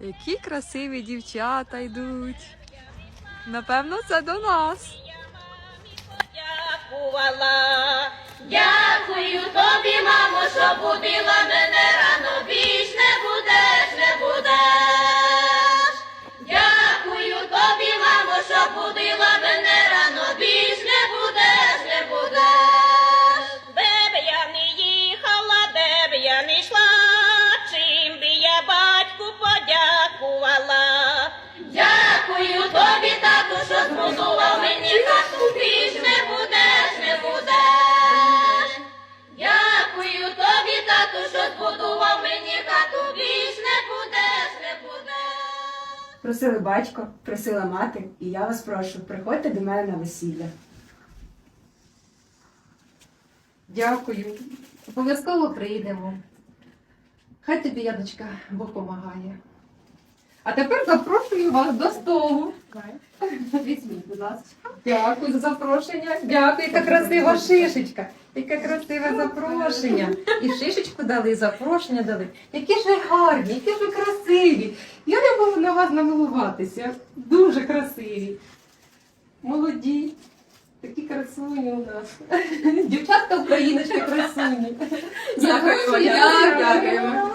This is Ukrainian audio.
Які красиві дівчата йдуть. Напевно, це до нас. Дякую тобі, мамо, що будила мене рано. Більш не будеш, не будеш. Дякую тобі, мамо, що будила мене рано. Більш не будеш, не будеш. Де б я не їхала, де б я не йшла, збудував мені хату, більш не будеш, не будеш. Просили батько, просила мати, і я вас прошу, приходьте до мене на весілля. Дякую. Обов'язково прийдемо. Хай тобі, Яночка, Бог помагає. А тепер запрошую вас до столу. Візьміть, будь ласка. Дякую за запрошення. Дякую, яка красива шишечка. Яке красиве запрошення. І шишечку дали, і запрошення дали. Які ж ви гарні, які ж ви красиві. Я не можу на вас намилуватися. Дуже красиві. Молоді. Такі красуні у нас. Дівчатка україночка красуні. Запрошую. дякуємо.